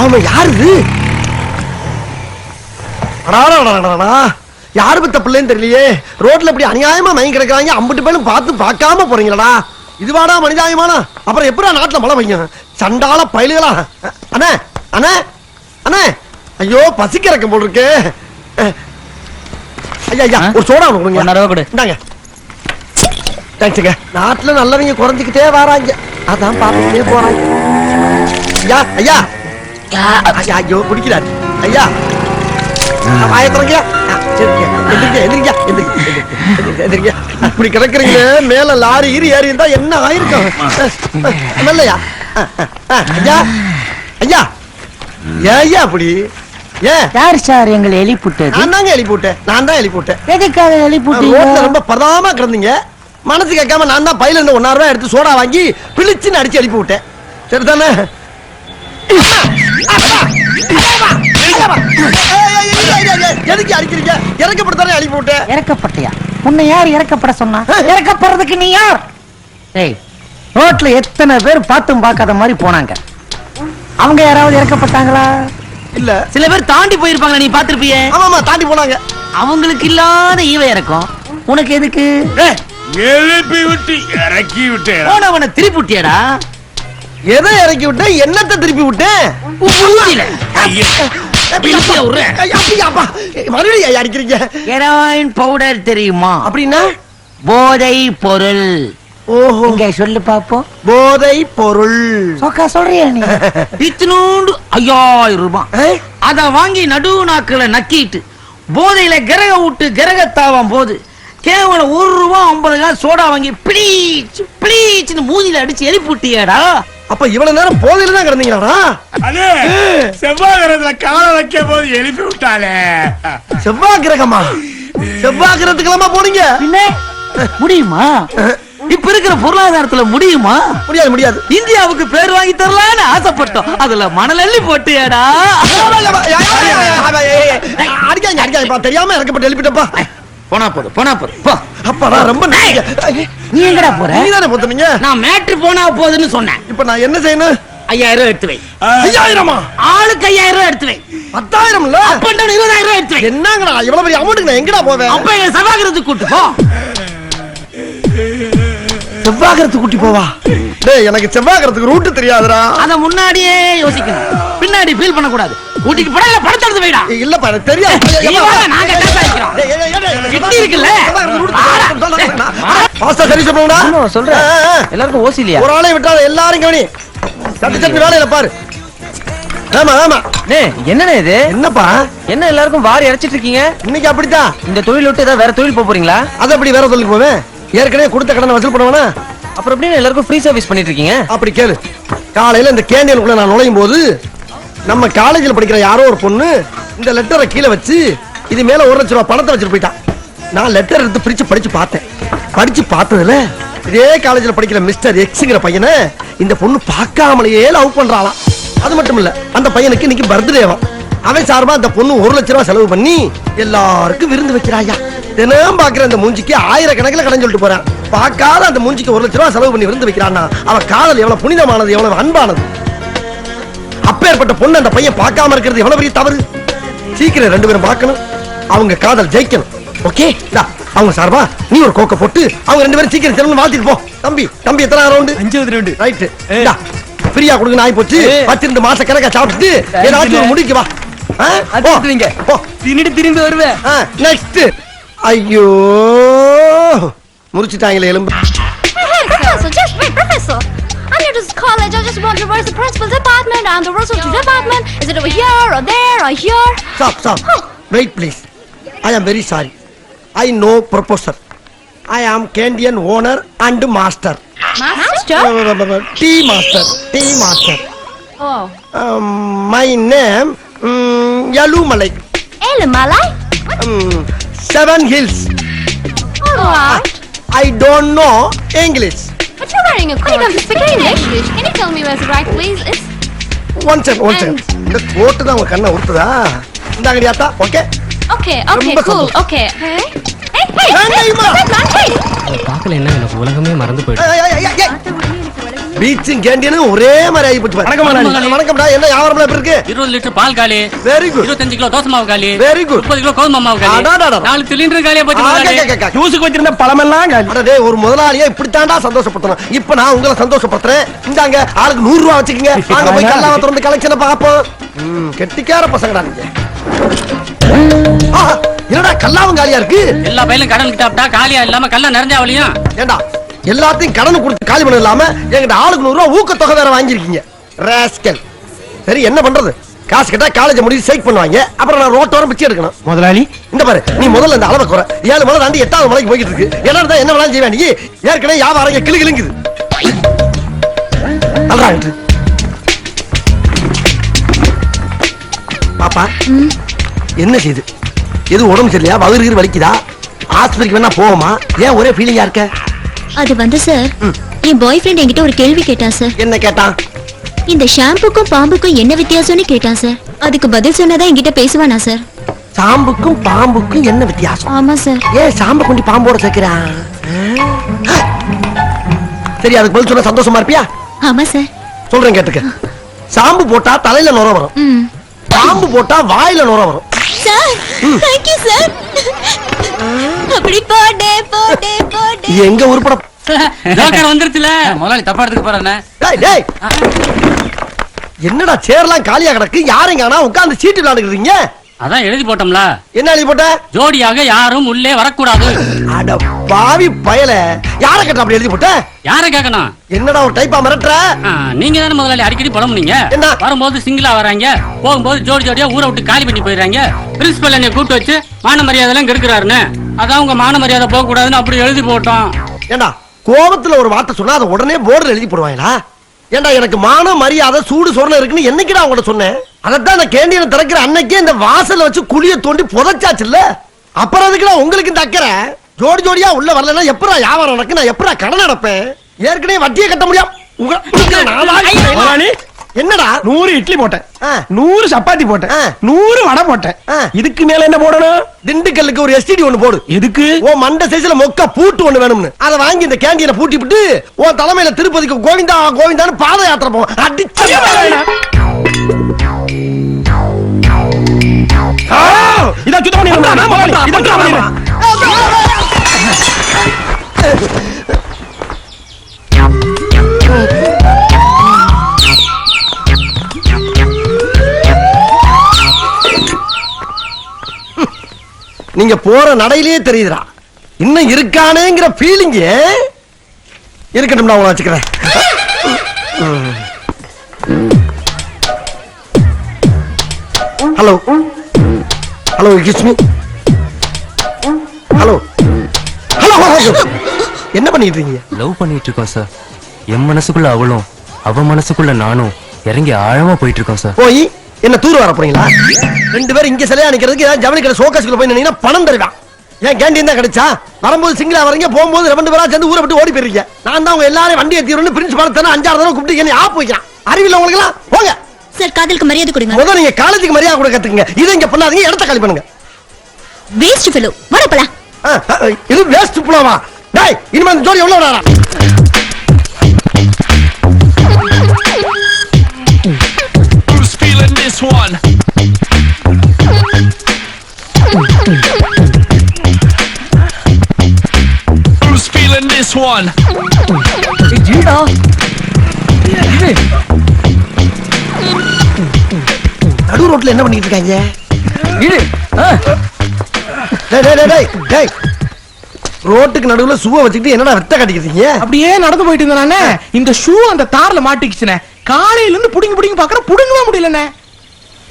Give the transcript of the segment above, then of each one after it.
ஆமா யாரு. யாரு பத்த பிள்ளைன்னு தெரியலையே. ரோட்ல இப்படி அநியாயமா மயங்கி கிடக்குறாங்க. அம்புட்டு பேரும் பார்த்து பார்க்காம போறீங்களடா. இதுவாடா மனிதாயமானா. அப்புறம் எப்படா நாட்டுல மழை பெய்யும்? சண்டால பயலுகளா? அண்ணே அண்ணே அண்ணே. ஐயோ பசிக்கிறக்கம் போல் இருக்கு. ஐயா ஐயா? ஒரு சோடா ஒன்று கொடுங்க. ரூபா கொடு. இந்தாங்க. தேங்க்ஸுங்க நாட்டுல நல்லவங்க குறைஞ்சிக்கிட்டே வராங்க. அதான் பார்த்துட்டே போறாங்க. ஐயா ஐயா. ஐயா ஐயோ குடிக்கிறாரு ஐயா வாயை எந்திரிங்க. இப்படி கிடக்குறீங்க மேல லாரி ஈரி ஏறி இருந்தா என்ன ஆயிருக்கும் ஆ, ஐயா ஐயா ஏன் ஐயா அப்படி ஏன் யார் சார் எங்களை எலி புட்டது நான் தாங்க எழுப்பி விட்டேன் நான் தான் எழுப்பி விட்டேன் எதுக்காக எலி ரோட்ல புட்டீங்க ரொம்ப பதாம கிடந்தீங்க. மனசு கேட்காம நான் தான் பையில இருந்து ஒன்னாயிரம் ரூபாய் எடுத்து சோடா வாங்கி பிழிச்சுன்னு அடிச்சு எழுப்பி விட்டேன் சரிதானே? எதுக்கு அடிக்கிறீங்க இறக்கப்படுத்தானே எழுப்பி விட்டேன் இறக்கப்பட்டியா? உன்னை யார் இறக்கப்பட சொன்னா? இறக்கப்படுறதுக்கு நீ யார்? ஏய் ரோட்ல எத்தனை பேர் பார்த்தும் பார்க்காத மாதிரி போனாங்க. அவங்க யாராவது இறக்கப்பட்டாங்களா? இல்ல. சில பேர் தாண்டி போயிருப்பாங்க நீ பாத்திருப்பியே ஆமாமா தாண்டி போனாங்க. அவங்களுக்கு இல்லாத ஈவ இறக்கும். உனக்கு எதுக்கு? எழுப்பி விட்டு இறக்கி விட்டேன் போனவனை திருப்பிட்டியடா எதை இறக்கி விட்டேன்? என்னத்தை திருப்பி விட்டேன். மறுபடியும் அடிக்கிறீங்க? ஹெராயின் பவுடர் தெரியுமா? அப்படின்னா? போதை பொருள். ஓஹோ. இங்க சொல்லு பாப்போம். போதை பொருள். சொக்கா சொல்றியா நீ? இத்தினூண்டு ஐயாயிரம் ரூபாய்? அத வாங்கி நடு நாக்குல நக்கிட்டு போதையில கிரக விட்டு கிரகத்தாவும் போது கேவலம் ஒரு ரூபா ஐம்பது காசு சோடா வாங்கி பிளீச் பிளீச்னு மூஞ்சில அடிச்சு எழுப்பிட்டியடா அப்ப இவ்வளவு நேரம் போதையில தான் கிடந்தீங்களாடா அது செவ்வாய்க்கிரத்துல காலை வைக்கும் போது எழுப்பி விட்டாளே செவ்வாய் கிரகமா செவ்வாய் கிரகத்துக்கெல்லாமா போனீங்க முடியுமா இப்ப இருக்கிற பொருளாதாரத்துல முடியுமா முடியாது முடியாது இந்தியாவுக்கு பேர் வாங்கி தரலான்னு ஆசைப்பட்டோம் அதுல மணல் அள்ளி போட்டியாடா அடிக்காங்க அடிக்காங்கப்பா தெரியாம இறக்கப்பட்டு எழுப்பிட்டப்பா போனா போதும் போனா போதும். போ. அப்பாடா ரொம்ப. நீ எங்கடா போற? நீதானே போத்துனீங்க நான் மேட்ரு போனா போதுன்னு சொன்னேன். இப்ப நான் என்ன செய்யணும்? ஐயாயிரம் எடுத்து வை. ஐயாயிரமா? ஆளுக்கு ஐயாயிரம் எடுத்து வை. பத்தாயிரம் இல்ல அப்ப இருபதாயிரம் எடுத்து வை. என்னங்கடா இவ்வளவு பெரிய அமௌண்ட்டுக்கு நான் எங்கடா போவேன்? அப்ப எங்க சபாகிரத்துக்கு கூட்டு போ. செவ்வாகரத்துக்கு கூட்டி போவா? டேய் எனக்கு செவ்வாகரத்துக்கு ரூட் தெரியாதுடா. அத முன்னாடியே யோசிக்கணும். பின்னாடி ஃபீல் பண்ண கூடாது கூட்டிட்டு போடா இல்ல படத்தை எடுத்து வைடா இல்லப்பா எனக்கு தெரியாது. நீ நாங்க கிட்டி இருக்குல்ல? பாஸ்டா சரி சொல்லுங்கடா சொல்றேன். எல்லாருக்கும் ஓசி இல்லையா? ஒரு ஆளை விட்டாத எல்லாரும் கவனி. சட்டு சட்டு வேலையில பாரு. ஆமா ஆமா. என்னண்ணே இது? என்னப்பா? என்ன எல்லாருக்கும் வாரி இறைச்சிட்டு இருக்கீங்க? இன்னைக்கு அப்படித்தான். இந்த தொழில் விட்டு ஏதாவது வேற தொழில் போக போறீங்களா? அதை அப்படி வேற சொல்லி போவேன் ஏற்கனவே கொடுத்த கடனை வசூல் பண்ணுவானா? அப்புறம் எப்படி எல்லாருக்கும் ஃப்ரீ சர்வீஸ் பண்ணிட்டு இருக்கீங்க? அப்படி கேளு. காலையில இந்த கேண்டீனுக்குள்ள நான் நுழையும் போது நம்ம காலேஜில் படிக்கிற யாரோ ஒரு பொண்ணு இந்த லெட்டரை கீழே வச்சு இது மேல ஒரு லட்ச ரூபாய் பணத்தை வச்சுட்டு போயிட்டான் நான் லெட்டர் எடுத்து பிரிச்சு படிச்சு பார்த்தேன். படிச்சு பார்த்ததுல இதே காலேஜில் படிக்கிற மிஸ்டர் எக்ஸுங்கிற பையனை இந்த பொண்ணு பார்க்காமலேயே லவ் பண்றாளாம். அது மட்டும் இல்ல அந்த பையனுக்கு இன்னைக்கு பர்த்டேவா அவன். சார்பா அந்த பொண்ணு ஒரு லட்ச ரூபா செலவு பண்ணி எல்லாருக்கும் விருந்து வைக்கிறாயா. தினம் பாக்குற அந்த மூஞ்சிக்கு ஆயிரக்கணக்கில் கடன் சொல்லிட்டு போறான். பார்க்காத அந்த மூஞ்சிக்கு ஒரு லட்ச ரூபா செலவு பண்ணி விருந்து வைக்கிறான்னா அவன் காதல் எவ்வளவு புனிதமானது எவ்வளவு அன்பானது. அப்பேற்பட்ட பொண்ணு அந்த பையன் பார்க்காம இருக்கிறது எவ்வளவு பெரிய தவறு? சீக்கிரம் ரெண்டு பேரும் பார்க்கணும். அவங்க காதல் ஜெயிக்கணும். ஓகே அவங்க சார்பா நீ ஒரு கோக்க போட்டு அவங்க ரெண்டு பேரும் சீக்கிரம் திரும்ப வாழ்த்திட்டு போ. தம்பி தம்பி எத்தனை ரவுண்டு அஞ்சாவது ரெண்டு. ரைட் ஃப்ரீயா கொடுங்க நாய் போச்சு. பத்திருந்து மாச கணக்கா சாப்பிட்டு ஏதாச்சும் ஒரு முடிக்கு வா? போ. தின்னுட்டு திரும்பி வருவேன். நெக்ஸ்ட் ஐயோ. முறிச்சிட்டாங்களே எலும்பு. Hey, Professor, just wait, Professor. I'm new to college. I just want to reverse the principal's apartment and the rules of the department. Is it over here or there or here? Stop stop wait please I am very sorry I no professor I am canteen owner and master Master? Tea master tea master Oh. My name Elumalai Elimalai? Seven hills Alright. I don't know English But you're wearing a coat. Comes to speaking English, can you tell me where's the right place? It's... one second one second இந்த coat தான் உங்க கண்ணை உறுத்துதா இந்தாங்கடி ஆத்தா okay Okay, okay, ரொம்ப பார்க்கல என்ன? எனக்கு உலகமே மறந்து. பீச்சும் கேண்டீனும் ஒரே மாதிரி ஆகி போச்சு வணக்கம். வணக்கம்டா என்ன வியாபாரம் எப்படி இருக்கு? இருபது லிட்டர் பால் காலி. வெரி குட் இருபத்தஞ்சு கிலோ தோசை மாவு காலி. Very good. முப்பது கிலோ கோதுமை மாவு காலி. அடாடாடா. நாலு சிலிண்டர் காலியா போச்சு. ஜூஸுக்கு வச்சிருந்த பழமெல்லாம் காலி. அடடே ஒரு முதலாளியா இப்படித்தாண்டா சந்தோஷப்படுத்தணும். இப்ப நான் உங்களை சந்தோஷப்படுத்துறேன். இந்தாங்க ஆளுக்கு நூறு ரூபா வச்சுக்கோங்க. வாங்க போய் கல்லாவ திறந்து கலெக்ஷனை பார்ப்போம். ம், கெட்டிக்கார பசங்கடா நீங்க. என்னடா கல்லாவும் காலியா இருக்கு? எல்லா பையிலும் கடன் கிட்டாப்டா காலியா இல்லாம கல்ல நிறைஞ்சாவளியும் ஏண்டா எல்லாத்தையும் கடன் கொடுத்து காலி பண்ண இல்லாம என்கிட்ட ஆளுக்கு நூறு ரூபா ஊக்கத்தொகை வேற வாங்கியிருக்கீங்க. ராஸ்கல். சரி என்ன பண்றது? காசு கேட்டா காலேஜ் முடிச்சு சைக் பண்ணுவாங்க. அப்புறம் நான் ரோட்டோரம் பிச்சை எடுக்கணும். முதலாளி? இந்த பாரு நீ முதல்ல இந்த அளவை குறை. ஏழு மலை தாண்டி எட்டாவது மலைக்கு போய்கிட்டு இருக்கு. என்ன இருந்தா என்ன வேணாலும் செய்வேன் நீ. ஏற்கனவே வியாபாரம் கிளு கிளுங்குது. அல்றா என்று பாப்பா என்ன செய்யுது எது உடம்பு சரியில்லையா? வயிறு வலிக்குதா? ஆஸ்பத்திரிக்கு வேணா போவோமா? ஏன் ஒரே ஃபீலிங்கா இருக்க? அது வந்து சார் என் பாய் ஃப்ரெண்ட் என்கிட்ட ஒரு கேள்வி கேட்டான் சார் என்ன கேட்டான்? இந்த ஷாம்புக்கும் பாம்புக்கும் என்ன வித்தியாசம்னு கேட்டான் சார் அதுக்கு பதில் சொன்னதா என்கிட்ட பேசுவானா சார் சாம்புக்கும் பாம்புக்கும் என்ன வித்தியாசம்? ஆமா சார் ஏன் சாம்பை கொண்டு பாம்போட சேர்க்கிறான்? சரி அதுக்கு பதில் சொன்னா சந்தோஷமா இருப்பியா? ஆமா சார் சொல்றேன் கேட்டுக்க. சாம்பு போட்டா தலையில நுர வரும். பாம்பு போட்டா வாயில நுர வரும். சார். தேங்க் யூ சார் அப்படி போடே போடே போடே. எங்க உருப்பட ஜோக்கர் வந்துருச்சுல. முதலாளி தப்பா எடுத்துக்க போறேன் டேய், டேய். என்னடா சேர்லாம் காலியா கிடக்கு? யாரும் காணா உட்கார்ந்து சீட்டு விளையாடுறீங்க அதான் எழுதி போட்டோம்ல. என்ன எழுதி போட்ட? ஜோடியாக யாரும் உள்ளே வரக்கூடாது. அட பாவி பயல. யார கேட்ட அப்படி எழுதி போட்ட? யார கேட்கணும்? என்னடா ஒரு டைப்பா மிரட்டுற? நீங்க தானே முதலாளி அடிக்கடி புலம்புனீங்க. என்ன? வரும்போது சிங்கிளா வராங்க. போகும்போது ஜோடி ஜோடியா ஊரை விட்டு காலி பண்ணி போயிடுறாங்க. பிரின்சிபல் என்னை கூப்பிட்டு வச்சு மான மரியாதை எல்லாம் கெடுக்கிறாருன்னு. அதான் உங்க மான மரியாதை போக கூடாதுன்னு அப்படி எழுதி போட்டோம். ஏண்டா கோபத்துல ஒரு வார்த்தை சொன்னா அதை உடனே போர்டுல எழுதி போடுவாங்களா? ஏண்டா எனக்கு மான மரியாதை சூடு சொரணை இருக்குன்னு என்னைக்குடா உங்கள்ட்ட சொன்னேன்? அதைத்தான் இந்த கேண்டீனை திறக்கிற அன்னைக்கே இந்த வாசல்ல வச்சு குழிய தோண்டி புதைச்சாச்சுல்ல? அப்புறம் அதுக்குடா உங்களுக்கு இந்த அக்கறை? ஜோடி ஜோடியா உள்ள வரலன்னா எப்படா வியாபாரம் நடக்கு நான் எப்படா கடன் அடைப்பேன்? ஏற்கனவே வட்டியை கட்ட முடியும் உங்க- என்னடா? நூறு இட்லி போட்டேன். நூறு சப்பாத்தி போட்டேன். நூறு வடை போட்டேன். இதுக்கு மேல என்ன போடணும்? திண்டுக்கல்லுக்கு ஒரு எஸ்டிடி ஒண்ணு போடு. எதுக்கு? ஓ மண்ட சைஸ்ல மொக்க பூட்டு ஒண்ணு வேணும்னு. அதை வாங்கி இந்த கேண்டீனை பூட்டி விட்டு உன் தலைமையில திருப்பதிக்கு கோவிந்தா கோவிந்தான்னு பாத யாத்திரை போவோம். அடிச்சு இதான் சுத்தம் பண்ணிடுறேன். நீங்க போற நடையிலேயே தெரியுதுடா. இன்னும் இருக்கானேங்கிற ஃபீலிங் இருக்கட்டும் நான் உங்களை வச்சுக்கிறேன். Hello hello kiss me hello hello என்ன பண்ணிட்டு இருக்கீங்க? லவ் பண்ணிட்டு இருக்கோம் சார் என் மனசுக்குள்ள அவளும் அவ மனசுக்குள்ள நானும் இறங்கி ஆழமா போயிட்டு இருக்கோம் சார் போய் என்ன தூர் வர போறீங்களா? ரெண்டு பேரும் இங்க சிலையா நிக்கிறதுக்கு ஏதாவது ஜவுளி கடை சோகாசுக்குள்ள போய் நின்னீங்கன்னா பணம் தருவான். ஏன் கேண்டீன் தான் கிடைச்சா? வரும்போது சிங்கிளா வரீங்க போகும்போது ரெண்டு பேரா சேர்ந்து ஊரை விட்டு ஓடி போயிருக்கீங்க. நான் தான் உங்க எல்லாரையும் வண்டி ஏத்திடுறேன் பிரின்சிபால் தானே அஞ்சாறு தடவை கூப்பிட்டு என்ன ஆப் வைக்கிறான். அறிவில்லை உங்களுக்கு போங்க. சார் காதலுக்கு மரியாதை கொடுங்க. முதல்ல நீங்க காலேஜுக்கு மரியாதை கூட கத்துக்குங்க. இதை இங்க பண்ணாதீங்க இடத்த காலி பண்ணுங்க. வேஸ்ட் ஃபெலோ வர ஆ, இது வேஸ்ட் புலாவா? டேய் இனிமே அந்த ஜோடி எவ்வளவு நேரம் Who's feeling this one? Who's feeling this one? நடு ரோட்ல என்ன பண்ணிட்டு இருக்காங்க? டேய், டேய், டேய், டேய், டேய். ரோட்டுக்கு நடுவுல சுவ வச்சுக்கிட்டு என்னடா வெத்த கட்டிக்கிறீங்க அப்படியே நடந்து போயிட்டு இருந்தானே இந்த ஷூ அந்த தார்ல மாட்டிக்கிச்சுனே. காலையில இருந்து புடிங்கி புடிங்கி பாக்குறேன் புடுங்கவே முடியலண்ணே.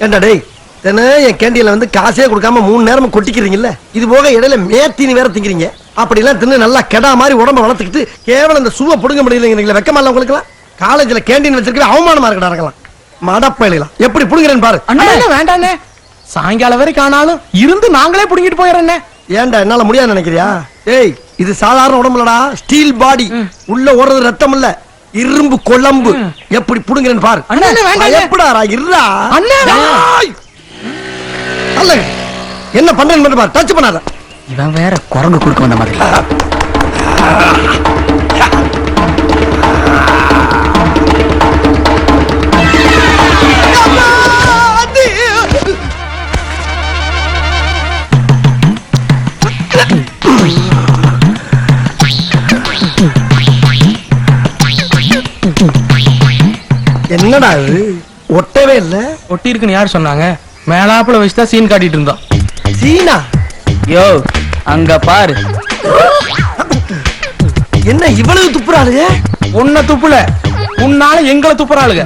ஏண்டா டேய் தினம் என் கேண்டீன்ல வந்து காசே கொடுக்காம மூணு நேரமும் கொட்டிக்கிறீங்கல்ல? இது போக இடையில மேத்தின்னு வேற திங்கிறீங்க. அப்படி எல்லாம் தின்னு நல்லா கெடா மாதிரி உடம்ப வளர்த்துக்கிட்டு கேவலம் இந்த சுவ புடுங்க முடியலைங்கிறீங்களா வெக்கமா இல்ல உங்களுக்கு காலேஜ்ல கேண்டீன் வச்சிருக்கவே அவமானமா இருக்கடா இருக்கலாம். மடப்பயலாம் எப்படி புடுங்குறேன்னு பாரு. அண்ணா! வேண்டாண்ணே. சாயங்காலம் வரைக்கும் ஆனாலும் இருந்து நாங்களே புடுங்கிட்டு போயிடறேண்ணே ஏன்டா என்னால முடியாது நினைக்கிறியா? ஏய் இது சாதாரண உடம்புலடா ஸ்டீல் பாடி. உள்ள ஓடுறது ரத்தம் இல்ல. இரும்பு குழம்பு எப்படி புடுங்குறேன்னு பாரு. அண்ணா. எப்படாரா இருடா. அல்ல. என்ன பண்றேன்னு பாரு. டச் பண்ணாத. இவன் வேற குரங்கு குறுக்க வந்த மாதிரி. என்னடா இது? ஒட்டவே இல்ல. ஒட்டி இருக்குன்னு யார் சொன்னாங்க? மேலாப்புல வச்சுதான் சீன் காட்டிட்டு இருந்தோம். சீனா? யோ அங்க பாரு. என்ன இவ்வளவு துப்புறாளுங்க? உன்னை துப்புல. உன்னால எங்களை துப்புறாளுங்க.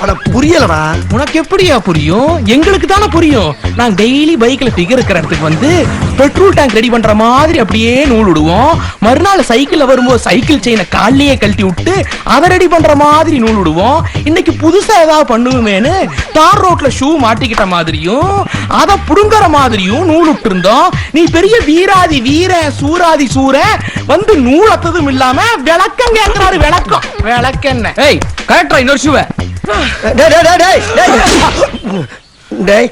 அட புரியலடா. உனக்கு எப்படியா புரியும்? எங்களுக்கு தானே புரியும். நான் டெய்லி பைக்ல ஃபிகர் இருக்கிற இடத்துக்கு வந்து பெட்ரோல் டேங்க் ரெடி பண்ற மாதிரி அப்படியே நூல் விடுவோம். மறுநாள் சைக்கிள்ல வரும்போது சைக்கிள் செயினை காலையே கழட்டி விட்டு அதை ரெடி பண்ற மாதிரி நூல் விடுவோம். இன்னைக்கு புதுசா ஏதாவது பண்ணுவேன்னு தார் ரோட்ல ஷூ மாட்டிக்கிட்ட மாதிரியும் அதை புடுங்குற மாதிரியும் நூல் விட்டு இருந்தோம் நீ பெரிய வீராதி வீர சூராதி சூர வந்து நூல் அத்ததும் இல்லாம விளக்கம் கேட்கிறாரு விளக்கம். விளக்கென்ன? ஏய் கரெக்டா இன்னொரு ஷூவை டேய் டேய் டேய் டேய் டேய் டேய்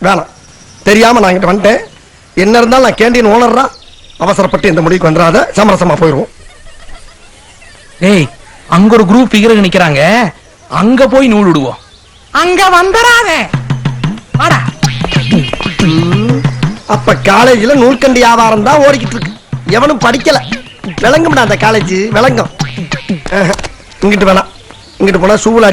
வேணாம். தெரியாம நான் இங்கிட்ட வந்துட்டேன். என்ன இருந்தாலும் நான் கேண்டீன் ஓனர்ரா. அவசரப்பட்டு இந்த முடிவுக்கு வந்துடாத. சமரசமா போயிடுவோம் டேய் அங்க ஒரு குரூப் ஃபிகர் நிக்கிறாங்க. அங்க போய் நூல் விடுவோம். அங்க வந்துடாத. வாடா. அப்ப காலேஜ்ல நூற்கண்டி வியாபாரம் தான் ஓடிக்கிட்டு இருக்கு. எவனும் படிக்கல. விளங்கும்டா அந்த காலேஜ் விளங்கும். இங்கிட்டு வேணாம். இங்கிட்டு போனா சூழல்